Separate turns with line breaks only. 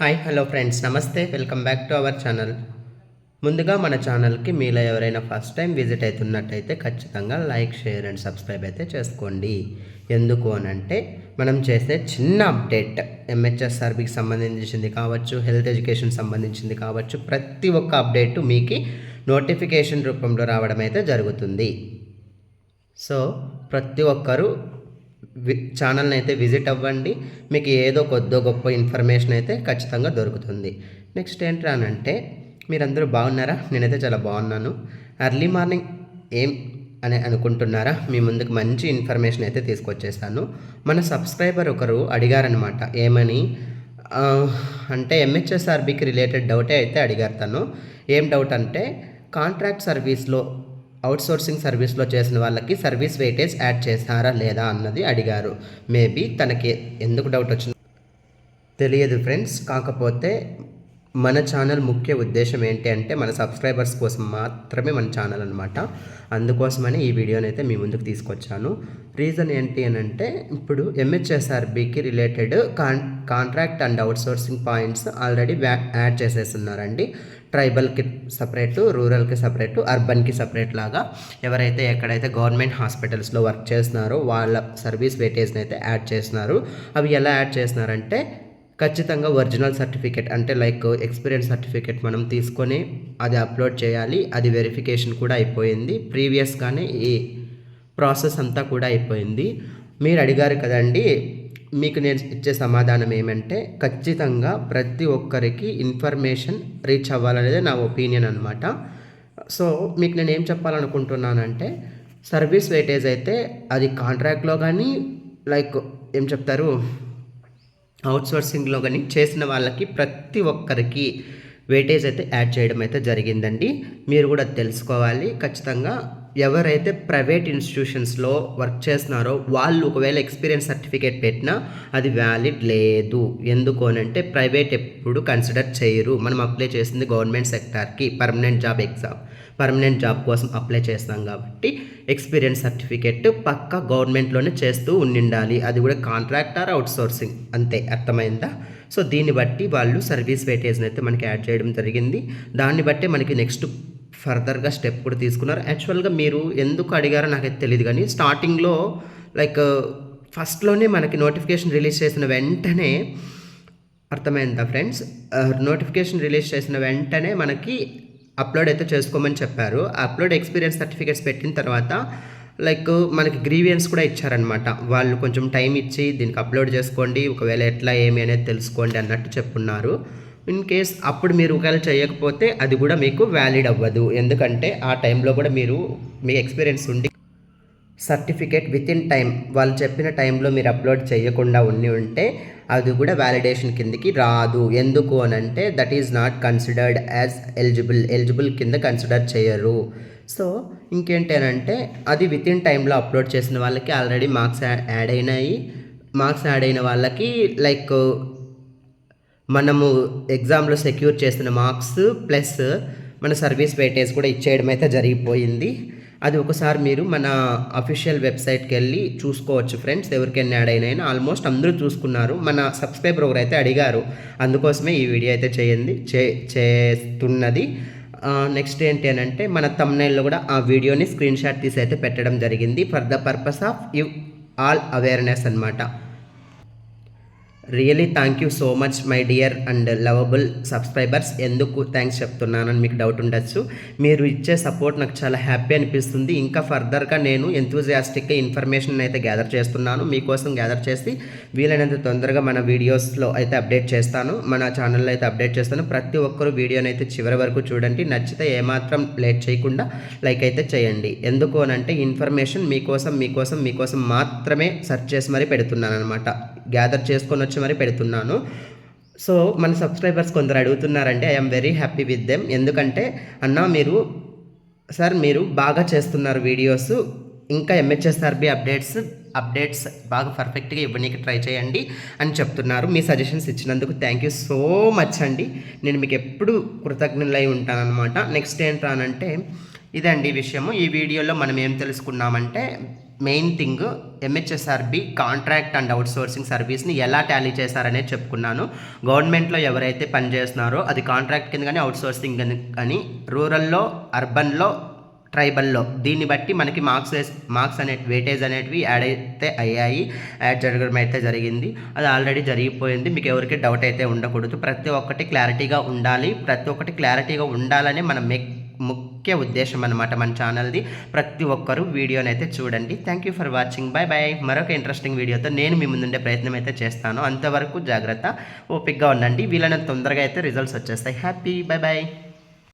Hi hello friends నమస్తే welcome back to our channel. ముందుగా మన ఛానల్కి మీలో ఎవరైనా ఫస్ట్ టైం విజిట్ అవుతున్నట్టయితే ఖచ్చితంగా లైక్ షేర్ అండ్ సబ్స్క్రైబ్ అయితే చేసుకోండి. ఎందుకు అని అంటే మనం చేసే చిన్న అప్డేట్ ఎంహెచ్ఎస్ఆర్బికి సంబంధించింది కావచ్చు హెల్త్ ఎడ్యుకేషన్ సంబంధించింది కావచ్చు ప్రతి ఒక్క అప్డేట్ మీకు నోటిఫికేషన్ రూపంలో రావడం అయితే జరుగుతుంది. సో ప్రతి ఒక్కరూ ఛానల్ని అయితే విజిట్ అవ్వండి. మీకు ఏదో కొద్దో గొప్ప ఇన్ఫర్మేషన్ అయితే ఖచ్చితంగా దొరుకుతుంది. నెక్స్ట్ ఏంట్రానంటే మీరందరూ బాగున్నారా? నేనైతే చాలా బాగున్నాను. ఎర్లీ మార్నింగ్ ఏం అని అనుకుంటున్నారా? మీ ముందుకు మంచి ఇన్ఫర్మేషన్ అయితే తీసుకొచ్చేస్తాను. మన సబ్స్క్రైబర్ ఒకరు అడిగారనమాట ఏమని? అంటే ఎంహెచ్ఎస్ఆర్బికి రిలేటెడ్ డౌటే అయితే అడిగారు తను. ఏం డౌట్ అంటే కాంట్రాక్ట్ సర్వీస్లో అవుట్సోర్సింగ్ సర్వీస్లో చేసిన వాళ్ళకి సర్వీస్ వెయిటేజ్ యాడ్ చేస్తారా లేదా అన్నది అడిగారు. మేబీ తనకి ఎందుకు డౌట్ వచ్చింది తెలియదు ఫ్రెండ్స్. కాకపోతే మన ఛానల్ ముఖ్య ఉద్దేశం ఏంటి అంటే మన సబ్స్క్రైబర్స్ కోసం మాత్రమే మన ఛానల్ అనమాట అందుకోసమని ఈ వీడియోని అయితే మీ ముందుకు తీసుకొచ్చాను. రీజన్ ఏంటి అని అంటే ఇప్పుడు ఎంహెచ్ఎస్ఆర్బికి related can contract and outsourcing points already add చేసేస్తున్నారండి. ట్రైబల్కి సపరేటు రూరల్కి సపరేటు అర్బన్కి సపరేట్ లాగా ఎవరైతే ఎక్కడైతే గవర్నమెంట్ హాస్పిటల్స్లో వర్క్ చేస్తున్నారో వాళ్ళ సర్వీస్ వెయిటేజ్ని అయితే యాడ్ చేస్తున్నారు. అవి ఎలా యాడ్ చేస్తున్నారంటే ఖచ్చితంగా ఒరిజినల్ సర్టిఫికేట్ అంటే లైక్ ఎక్స్పీరియన్స్ సర్టిఫికేట్ మనం తీసుకొని అది అప్లోడ్ చేయాలి అది వెరిఫికేషన్ కూడా అయిపోయింది. ప్రీవియస్గానే ఈ ప్రాసెస్ అంతా కూడా అయిపోయింది. మీరు అడిగారు కదండి మీకు నేను ఇచ్చే సమాధానం ఏమంటే ఖచ్చితంగా ప్రతి ఒక్కరికి ఇన్ఫర్మేషన్ రీచ్ అవ్వాలనేది నా ఒపీనియన్ అనమాట సో మీకు నేను ఏం చెప్పాలనుకుంటున్నానంటే సర్వీస్ వెయిటేజ్ అయితే అది కాంట్రాక్ట్లో కానీ లైక్ ఏం చెప్తారు అవుట్సోర్సింగ్లో కానీ చేసిన వాళ్ళకి ప్రతి ఒక్కరికి వెయిటేజ్ అయితే యాడ్ చేయడం అయితే జరిగిందండి. మీరు కూడా తెలుసుకోవాలి. ఖచ్చితంగా ఎవరైతే ప్రైవేట్ ఇన్స్టిట్యూషన్స్లో వర్క్ చేస్తున్నారో వాళ్ళు ఒకవేళ ఎక్స్పీరియన్స్ సర్టిఫికేట్ పెట్టినా అది వ్యాలిడ్ లేదు. ఎందుకు అని అంటే ప్రైవేట్ ఎప్పుడు కన్సిడర్ చేయరు. మనం అప్లై చేసింది government సెక్టార్కి permanent job exam permanent job కోసం అప్లై చేస్తాం కాబట్టి ఎక్స్పీరియన్స్ సర్టిఫికేట్ పక్క గవర్నమెంట్లోనే చేస్తూ ఉండిండాలి. అది కూడా కాంట్రాక్టర్ అవుట్ సోర్సింగ్ అంతే. అర్థమైందా? సో దీన్ని బట్టి వాళ్ళు సర్వీస్ వెయిటేజ్ని అయితే మనకి యాడ్ చేయడం జరిగింది. దాన్ని బట్టి మనకి నెక్స్ట్ ఫర్దర్గా స్టెప్ కూడా తీసుకున్నారు. యాక్చువల్గా మీరు ఎందుకు అడిగారో నాకైతే తెలియదు కానీ స్టార్టింగ్లో లైక్ ఫస్ట్లోనే మనకి నోటిఫికేషన్ రిలీజ్ చేసిన వెంటనే అర్థమైందా ఫ్రెండ్స్? నోటిఫికేషన్ రిలీజ్ చేసిన వెంటనే మనకి అప్లోడ్ అయితే చేసుకోమని చెప్పారు. అప్లోడ్ ఎక్స్పీరియన్స్ సర్టిఫికేట్స్ పెట్టిన తర్వాత లైక్ మనకి గ్రీవియన్స్ కూడా ఇచ్చారనమాట వాళ్ళు కొంచెం టైం ఇచ్చి దీనికి అప్లోడ్ చేసుకోండి ఒకవేళ ఎట్లా ఏమి అనేది తెలుసుకోండి అన్నట్టు చెప్పున్నారు. ఇన్ కేస్ అప్పుడు మీరు ఒకవేళ చేయకపోతే అది కూడా మీకు వ్యాలిడ్ అవ్వదు. ఎందుకంటే ఆ టైంలో కూడా మీరు మీ ఎక్స్పీరియన్స్ ఉండి సర్టిఫికేట్ విత్ ఇన్ టైం వాళ్ళు చెప్పిన టైంలో మీరు అప్లోడ్ చేయకుండా ఉండి ఉంటే అది కూడా వ్యాలిడేషన్ కిందకి రాదు. ఎందుకు అని అంటే that is not considered as eligible eligible కింద కన్సిడర్ చేయరు. సో ఇంకేంటి అది విత్ ఇన్ టైంలో అప్లోడ్ చేసిన వాళ్ళకి ఆల్రెడీ మార్క్స్ యాడ్ అయినాయి. మార్క్స్ యాడ్ అయిన వాళ్ళకి లైక్ మనము ఎగ్జామ్లో సెక్యూర్ చేసిన మార్క్స్ ప్లస్ మన సర్వీస్ వెయిటేజ్ కూడా ఇచ్చేయడం అయితే జరిగిపోయింది. అది ఒకసారి మీరు మన అఫీషియల్ వెబ్సైట్కి వెళ్ళి చూసుకోవచ్చు ఫ్రెండ్స్ ఎవరికైనా యాడ్ అయినా ఆల్మోస్ట్ అందరూ చూసుకున్నారు. మన సబ్స్క్రైబర్ ఒకరు అయితే అడిగారు. అందుకోసమే ఈ వీడియో అయితే చేయండి. చే చేస్తున్నది. నెక్స్ట్ ఏంటి అని అంటే మన తమ్నైల్లో కూడా ఆ వీడియోని స్క్రీన్ షాట్ తీసి అయితే పెట్టడం జరిగింది. For the purpose of you all awareness అనమాట really thank you so much my dear and lovable subscribers ఎందుకు థ్యాంక్స్ చెప్తున్నానని మీకు డౌట్ ఉండొచ్చు. మీరు ఇచ్చే సపోర్ట్ నాకు చాలా హ్యాపీ అనిపిస్తుంది. ఇంకా ఫర్దర్గా నేను ఎంతూజియాస్టిక్గా ఇన్ఫర్మేషన్ అయితే గ్యాదర్ చేస్తున్నాను. మీకోసం గ్యాదర్ చేసి వీలైనంత తొందరగా మన వీడియోస్లో అయితే అప్డేట్ చేస్తాను. మన ఛానల్లో అయితే అప్డేట్ చేస్తాను. ప్రతి ఒక్కరు వీడియోని అయితే చివరి వరకు చూడండి. నచ్చితే ఏమాత్రం లేట్ చేయకుండా లైక్ అయితే చేయండి. ఎందుకు అని అంటే ఇన్ఫర్మేషన్ మీకోసం మీకోసం మీకోసం మాత్రమే సెర్చ్ చేసి మరీ పెడుతున్నాను అనమాట గ్యాదర్ చేసుకొని వచ్చి మరీ పెడుతున్నాను. సో మన సబ్స్క్రైబర్స్ కొందరు అడుగుతున్నారంటే I'm very happy with them ఎందుకంటే అన్న మీరు సార్ మీరు బాగా చేస్తున్నారు వీడియోస్ ఇంకా ఎంహెచ్ఎస్ఆర్బి అప్డేట్స్ అప్డేట్స్ బాగా పర్ఫెక్ట్గా ఇవ్వడానికి ట్రై చేయండి అని చెప్తున్నారు. మీ సజెషన్స్ ఇచ్చినందుకు థ్యాంక్ యూ సో మచ్ అండి. నేను మీకు ఎప్పుడు కృతజ్ఞులై ఉంటానన్నమాట. నెక్స్ట్ ఏంట్రానంటే ఇదండి విషయము. ఈ వీడియోలో మనం ఏం తెలుసుకున్నామంటే main thing MHSRB contract and outsourcing సర్వీస్ని ఎలా టాలీ చేశారనేది చెప్పుకున్నాను. గవర్నమెంట్లో ఎవరైతే పనిచేస్తున్నారో అది కాంట్రాక్ట్ కింద కానీ అవుట్ సోర్సింగ్ కానీ రూరల్లో అర్బన్లో ట్రైబల్లో దీన్ని బట్టి మనకి మార్క్స్ మార్క్స్ అనే వెయిటేజ్ అనేటివి యాడ్ అయితే అయ్యాయి యాడ్ జరగడం అయితే జరిగింది. అది ఆల్రెడీ జరిగిపోయింది. మీకు ఎవరికి డౌట్ అయితే ఉండకూడదు. ప్రతి ఒక్కటి క్లారిటీగా ఉండాలి. ప్రతి ఒక్కటి క్లారిటీగా ఉండాలని మనం మెక్ ముఖ్య ఉద్దేశం అనమాట మన ఛానల్ది. ప్రతి ఒక్కరూ వీడియోని అయితే చూడండి. Thank you for watching bye bye మరొక ఇంట్రెస్టింగ్ వీడియోతో నేను మీ ముందుండే ప్రయత్నం అయితే చేస్తాను. అంతవరకు జాగ్రత్త ఓపిక్గా ఉండండి. వీళ్ళని తొందరగా అయితే రిజల్ట్స్ వచ్చేస్తాయి. Happy bye bye